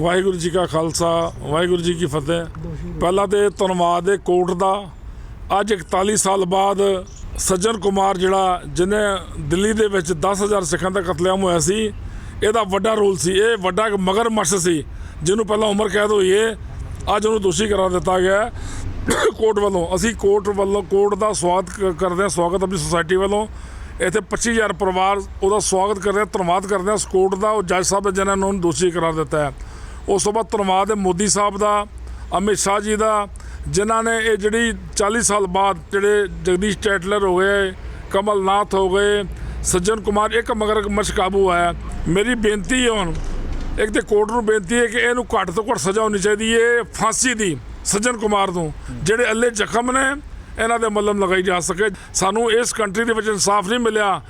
ਵਾਹਿਗੁਰੂ ਜੀ ਕਾ ਖਾਲਸਾ, ਵਾਹਿਗੁਰੂ ਜੀ ਕੀ ਫਤਿਹ। ਪਹਿਲਾਂ ਤੇ ਧੰਨਵਾਦ ਹੈ ਕੋਰਟ ਦਾ। ਅੱਜ 41 ਸਾਲ ਬਾਅਦ ਸੱਜਣ ਕੁਮਾਰ ਜਿਹੜਾ, ਜਿਹਨੇ ਦਿੱਲੀ ਦੇ ਵਿੱਚ 10000 ਸਿੱਖਾਂ ਦਾ ਕਤਲੇਆਮ ਹੋਇਆ ਸੀ, ਇਹਦਾ ਵੱਡਾ ਰੋਲ ਸੀ। ਇਹ ਵੱਡਾ ਇੱਕ ਮਗਰਮੱਛ ਸੀ, ਜਿਹਨੂੰ ਪਹਿਲਾਂ ਉਮਰ ਕੈਦ ਹੋਈ ਹੈ ਅੱਜ ਉਹਨੂੰ ਦੋਸ਼ੀ ਕਰਾਰ ਦਿੱਤਾ ਗਿਆ ਕੋਰਟ ਵੱਲੋਂ, ਅਸੀਂ ਕੋਰਟ ਵੱਲੋਂ, ਕੋਰਟ ਦਾ ਸਵਾਗਤ ਕ- ਕਰਦੇ ਹਾਂ, ਸਵਾਗਤ ਆਪਣੀ ਸੁਸਾਇਟੀ ਵੱਲੋਂ। ਇੱਥੇ 25000 ਪਰਿਵਾਰ ਉਹਦਾ ਸਵਾਗਤ ਕਰਦੇ ਹਾਂ, ਧੰਨਵਾਦ ਕਰਦੇ ਹਾਂ। ਕੋਰਟ ਦਾ ਉਹ ਜੱਜ ਸਾਹਿਬ ਜਿਹਨਾਂ ਨੂੰ ਉਹਨੂੰ ਦੋਸ਼ੀ ਕਰਾਰ ਦਿੱਤਾ ਹੈ। ਉਸ ਤੋਂ ਬਾਅਦ ਧੰਨਵਾਦ ਹੈ ਮੋਦੀ ਸਾਹਿਬ ਦਾ, ਅਮਿਤ ਸ਼ਾਹ ਜੀ ਦਾ, ਜਿਨ੍ਹਾਂ ਨੇ ਇਹ ਜਿਹੜੀ 40 ਸਾਲ ਬਾਅਦ ਜਿਹੜੇ ਜਗਦੀਸ਼ ਟੈਟਲਰ ਹੋ ਗਏ, ਕਮਲਨਾਥ ਹੋ ਗਏ, ਸੱਜਣ ਕੁਮਾਰ, ਇੱਕ ਮਗਰ ਮਸ਼ ਕਾਬੂ ਆਇਆ। ਮੇਰੀ ਬੇਨਤੀ ਹੈ ਹੁਣ, ਇੱਕ ਤੇ ਕੋਰਟ ਨੂੰ ਬੇਨਤੀ ਹੈ ਕਿ ਇਹਨੂੰ ਘੱਟ ਤੋਂ ਘੱਟ ਸਜ਼ਾ ਹੋਣੀ ਚਾਹੀਦੀ ਹੈ ਫਾਂਸੀ ਦੀ, ਸੱਜਣ ਕੁਮਾਰ ਨੂੰ ਜਿਹੜੇ ਅੱਲੇ ਜ਼ਖਮ ਨੇ, ਇਹਨਾਂ ਦੇ ਮੱਲਮ ਲਗਾਈ ਜਾ ਸਕੇ। ਸਾਨੂੰ ਇਸ ਕੰਟਰੀ ਦੇ ਵਿੱਚ ਇਨਸਾਫ ਨਹੀਂ ਮਿਲਿਆ।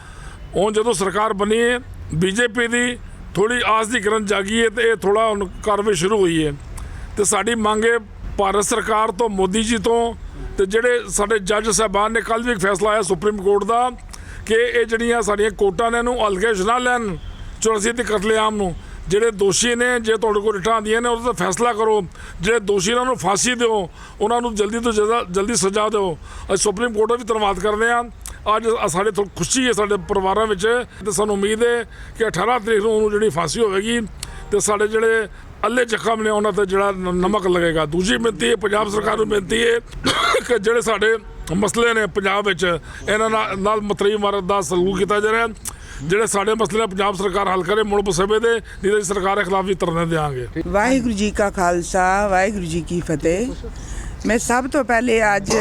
ਹੁਣ ਜਦੋਂ ਸਰਕਾਰ ਬਣੀ ਹੈ ਬੀਜੇਪੀ ਦੀ ਥੋੜੀ ਆਸ ਦੀ ਕਿਰਨ ਜਾਗੀ ਹੈ ਤੇ ਇਹ ਥੋੜਾ ਹੁਣ ਕਾਰਵਾਈ ਸ਼ੁਰੂ ਹੋਈ ਹੈ। ਤੇ ਸਾਡੀ ਮੰਗ ਹੈ ਭਾਰਤ ਸਰਕਾਰ ਤੋਂ, ਮੋਦੀ ਜੀ ਤੋਂ ਤੇ ਜਿਹੜੇ ਸਾਡੇ ਜੱਜ ਸਾਹਿਬਾਨ ਨੇ ਕੱਲ ਵੀ ਇੱਕ ਫੈਸਲਾ ਆਇਆ ਸੁਪਰੀਮ ਕੋਰਟ ਦਾ ਕਿ ਇਹ ਜਿਹੜੀਆਂ ਸਾਡੀਆਂ ਕੋਰਟਾਂ ਨੇ ਇਹਨੂੰ ਅਲਗੇਸ਼ ਨਾ ਲੈਣ ਚੁਰਾਸੀ ਤੇ ਕਤਲੇਆਮ ਨੂੰ। ਜਿਹੜੇ ਦੋਸ਼ੀ ਨੇ, ਜੇ ਤੁਹਾਡੇ ਕੋਲ ਰਿਟਾਂ ਆਉਂਦੀਆਂ ਨੇ, ਉਹਦਾ ਫੈਸਲਾ ਕਰੋ। ਜਿਹੜੇ ਦੋਸ਼ੀ ਨੇ, ਉਹਨਾਂ ਨੂੰ ਫਾਂਸੀ ਦਿਓ। ਉਹਨਾਂ ਨੂੰ ਜਲਦੀ ਤੋਂ ਜਲਦੀ ਜਲਦੀ ਸਜ਼ਾ ਦਿਓ। ਅਸੀਂ ਸੁਪਰੀਮ ਕੋਰਟ ਦਾ ਵੀ ਧੰਨਵਾਦ ਕਰਦੇ ਹਾਂ। ਅੱਜ ਸਾਡੇ ਤੋਂ ਖੁਸ਼ੀ ਹੈ, ਸਾਡੇ ਪਰਿਵਾਰਾਂ ਵਿੱਚ। ਤੇ ਸਾਨੂੰ ਉਮੀਦ ਹੈ ਕਿ 18 ਤਰੀਕ ਨੂੰ ਉਹਨੂੰ ਜਿਹੜੀ ਫਾਂਸੀ ਹੋਵੇਗੀ, ਤੇ ਸਾਡੇ ਜਿਹੜੇ ਅੱਲੇ ਜ਼ਖਮ ਨੇ ਉਹਨਾਂ ਤੇ ਜਿਹੜਾ ਨਮਕ ਲੱਗੇਗਾ। ਦੂਜੀ ਬੇਨਤੀ ਹੈ, ਪੰਜਾਬ ਸਰਕਾਰ ਨੂੰ ਬੇਨਤੀ ਹੈ ਕਿ ਜਿਹੜੇ ਸਾਡੇ ਮਸਲੇ ਨੇ ਪੰਜਾਬ ਵਿੱਚ, ਇਹਨਾਂ ਨਾਲ ਨਾਲ ਮਤਰੀ ਮਾਰਤ ਦਾ ਸਲੂਕ ਕੀਤਾ ਜਾ ਰਿਹਾ। ਜਿਹੜੇ ਸਾਡੇ ਮਸਲੇ ਪੰਜਾਬ ਸਰਕਾਰ ਹੱਲ ਕਰੇ, ਮੁੜ ਬਸੇਬੇ ਦੇ, ਨਹੀਂ ਤਾਂ ਸਰਕਾਰ ਦੇ ਖਿਲਾਫ ਵੀ ਧਰਨੇ ਦੇਵਾਂਗੇ। ਵਾਹਿਗੁਰੂ ਜੀ ਕਾ ਖਾਲਸਾ, ਵਾਹਿਗੁਰੂ ਜੀ ਕੀ ਫਤਿਹ। ਮੈਂ ਸਭ ਤੋਂ ਪਹਿਲੇ ਅੱਜ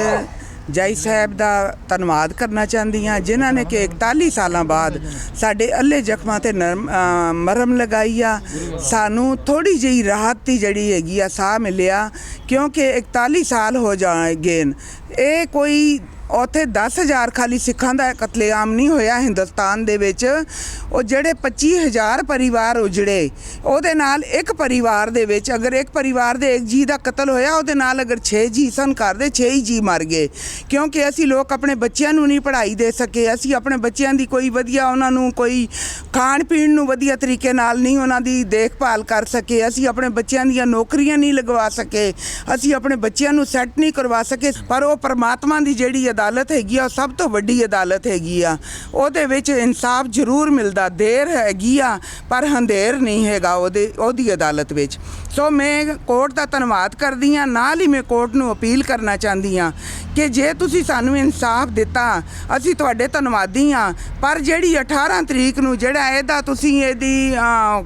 ਜਾਈ ਸਾਹਿਬ ਦਾ ਧੰਨਵਾਦ ਕਰਨਾ ਚਾਹੁੰਦੀ ਹਾਂ ਜਿਨ੍ਹਾਂ ਨੇ ਕਿ 41 ਸਾਲਾਂ ਬਾਅਦ ਸਾਡੇ ਅੱਲੇ ਜ਼ਖਮਾਂ ਤੇ ਨਰਮ ਮਰਮ ਲਗਾਈ ਆ। ਸਾਨੂੰ ਥੋੜੀ ਜਿਹੀ ਰਾਹਤ ਦੀ ਜਿਹੜੀ ਹੈਗੀ ਆ, ਸਾਹ ਮਿਲਿਆ, ਕਿਉਂਕਿ 41 ਸਾਲ ਹੋ ਜਾਣਗੇ ਇਹ ਕੋਈ ਉੱਥੇ 10000 ਖਾਲੀ ਸਿੱਖਾਂ ਦਾ ਕਤਲੇਆਮ ਨਹੀਂ ਹੋਇਆ ਹਿੰਦੁਸਤਾਨ ਦੇ ਵਿੱਚ। ਉਹ ਜਿਹੜੇ 25000 ਪਰਿਵਾਰ ਉਜੜੇ, ਉਹਦੇ ਨਾਲ ਇੱਕ ਪਰਿਵਾਰ ਦੇ ਵਿੱਚ ਅਗਰ ਇੱਕ ਪਰਿਵਾਰ ਦੇ ਇੱਕ ਜੀ ਦਾ ਕਤਲ ਹੋਇਆ, ਉਹਦੇ ਨਾਲ ਅਗਰ 6 ਜੀ ਸਨ ਕਰਦੇ 6 ਹੀ ਜੀ ਮਰ ਗਏ। ਕਿਉਂਕਿ ਅਸੀਂ ਲੋਕ ਆਪਣੇ ਬੱਚਿਆਂ ਨੂੰ ਨਹੀਂ ਪੜ੍ਹਾਈ ਦੇ ਸਕੇ, ਅਸੀਂ ਆਪਣੇ ਬੱਚਿਆਂ ਦੀ ਕੋਈ ਵਧੀਆ ਉਹਨਾਂ ਨੂੰ ਕੋਈ ਖਾਣ ਪੀਣ ਨੂੰ ਵਧੀਆ ਤਰੀਕੇ ਨਾਲ ਨਹੀਂ ਉਹਨਾਂ ਦੀ ਦੇਖਭਾਲ ਕਰ ਸਕੇ, ਅਸੀਂ ਆਪਣੇ ਬੱਚਿਆਂ ਦੀਆਂ ਨੌਕਰੀਆਂ ਨਹੀਂ ਲਗਵਾ ਸਕੇ, ਅਸੀਂ ਆਪਣੇ ਬੱਚਿਆਂ ਨੂੰ ਸੈੱਟ ਨਹੀਂ ਕਰਵਾ ਸਕੇ, ਪਰ ਉਹ ਪਰਮਾਤਮਾ ਦੀ ਜਿਹੜੀ ਅਦਾਲਤ ਹੈਗੀ ਆ ਉਹ ਸਭ ਤੋਂ ਵੱਡੀ ਅਦਾਲਤ ਹੈਗੀ ਆ। ਉਹਦੇ ਵਿੱਚ ਇਨਸਾਫ ਜ਼ਰੂਰ ਮਿਲਦਾ ਦੇਰ ਹੈਗੀ ਆ ਪਰ ਹੰਦੇਰ ਨਹੀਂ ਹੈਗਾ ਉਹਦੇ ਉਹਦੀ ਅਦਾਲਤ ਵਿੱਚ। ਸੋ ਮੈਂ ਕੋਰਟ ਦਾ ਧੰਨਵਾਦ ਕਰਦੀ ਆ ਨਾਲ ਹੀ ਮੈਂ ਕੋਰਟ ਨੂੰ ਅਪੀਲ ਕਰਨਾ ਚਾਹੁੰਦੀ ਆ ਕਿ ਜੇ ਤੁਸੀਂ ਸਾਨੂੰ ਇਨਸਾਫ ਦਿੱਤਾ ਅਸੀਂ ਤੁਹਾਡੇ ਧੰਨਵਾਦੀ ਆ ਪਰ ਜਿਹੜੀ 18 ਤਰੀਕ ਨੂੰ ਜਿਹੜਾ ਇਹਦਾ ਤੁਸੀਂ ਇਹਦੀ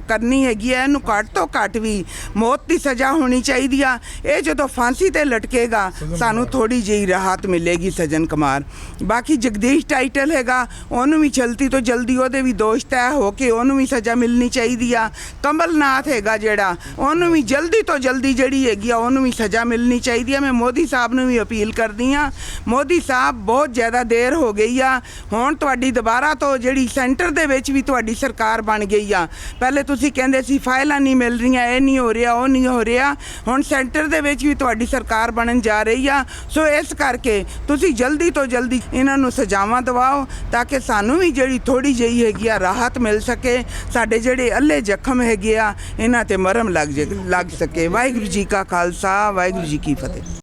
ਕਰਨੀ ਹੈਗੀ ਹੈ ਇਹਨੂੰ ਘੱਟ ਤੋਂ ਘੱਟ ਵੀ ਮੌਤ ਦੀ ਸਜ਼ਾ ਹੋਣੀ ਚਾਹੀਦੀ ਆ। ਇਹ ਜਦੋਂ ਫਾਂਸੀ ਤੇ ਲਟਕੇਗਾ ਸਾਨੂੰ ਥੋੜੀ ਜਿਹੀ ਰਾਹਤ ਮਿਲੇਗੀ ਸਜਨ ਕੁਮਾਰ। ਬਾਕੀ ਜਗਦੀਸ਼ ਟਾਈਟਲ ਹੈਗਾ, ਉਹਨੂੰ ਵੀ ਜਲਦੀ ਤੋਂ ਜਲਦੀ ਉਹਦੇ ਵੀ ਦੋਸ਼ ਤੈਅ ਹੋ ਕੇ ਉਹਨੂੰ ਵੀ ਸਜ਼ਾ ਮਿਲਣੀ ਚਾਹੀਦੀ ਆ। ਕਮਲਨਾਥ ਹੈਗਾ ਜਿਹੜਾ, ਉਹਨੂੰ ਵੀ ਜਲਦੀ ਤੋਂ ਜਲਦੀ ਜਿਹੜੀ ਹੈਗੀ ਆ, ਉਹਨੂੰ ਵੀ ਸਜ਼ਾ ਮਿਲਣੀ ਚਾਹੀਦੀ ਆ। ਮੈਂ ਮੋਦੀ ਸਾਹਿਬ ਨੂੰ ਵੀ ਅਪੀਲ ਕਰਦੀ ਆ। ਮੋਦੀ ਸਾਹਿਬ ਬਹੁਤ ਜ਼ਿਆਦਾ ਦੇਰ ਹੋ ਗਈ ਆ। ਹੁਣ ਤੁਹਾਡੀ ਦੁਬਾਰਾ ਤੋਂ ਜਿਹੜੀ ਸੈਂਟਰ ਦੇ ਵਿੱਚ ਵੀ ਤੁਹਾਡੀ ਸਰਕਾਰ ਬਣ ਗਈ ਆ। ਪਹਿਲੇ ਤੁਸੀਂ ਕਹਿੰਦੇ ਸੀ, ਫਾਈਲਾਂ ਨਹੀਂ ਮਿਲ ਰਹੀਆਂ, ਇਹ ਨਹੀਂ ਹੋ ਰਿਹਾ, ਉਹ ਨਹੀਂ ਹੋ ਰਿਹਾ। ਹੁਣ ਸੈਂਟਰ ਦੇ ਵਿੱਚ ਵੀ ਤੁਹਾਡੀ ਸਰਕਾਰ ਬਣਨ ਜਾ ਰਹੀ ਆ। ਸੋ ਇਸ ਕਰਕੇ ਤੁਸੀਂ ਜਲਦੀ ਤੋਂ ਜਲਦੀ ਇਹਨਾਂ ਨੂੰ ਸਜ਼ਾਵਾਂ ਦਿਵਾਓ ਤਾਂ ਕਿ ਸਾਨੂੰ ਵੀ ਜਿਹੜੀ ਥੋੜੀ ਜਿਹੀ ਹੈਗੀ ਆ ਰਾਹਤ ਮਿਲ ਸਕੇ। ਸਾਡੇ ਜਿਹੜੇ ਅੱਲੇ ਜ਼ਖਮ ਹੈਗੇ ਆ, ਇਹਨਾਂ ਤੇ ਮਰਮ ਲੱਗ ਜੇ, ਲੱਗ ਸਕੇ। ਵਾਹਿਗੁਰੂ ਜੀ ਕਾ ਖਾਲਸਾ, ਵਾਹਿਗੁਰੂ ਜੀ ਕੀ ਫਤਿਹ।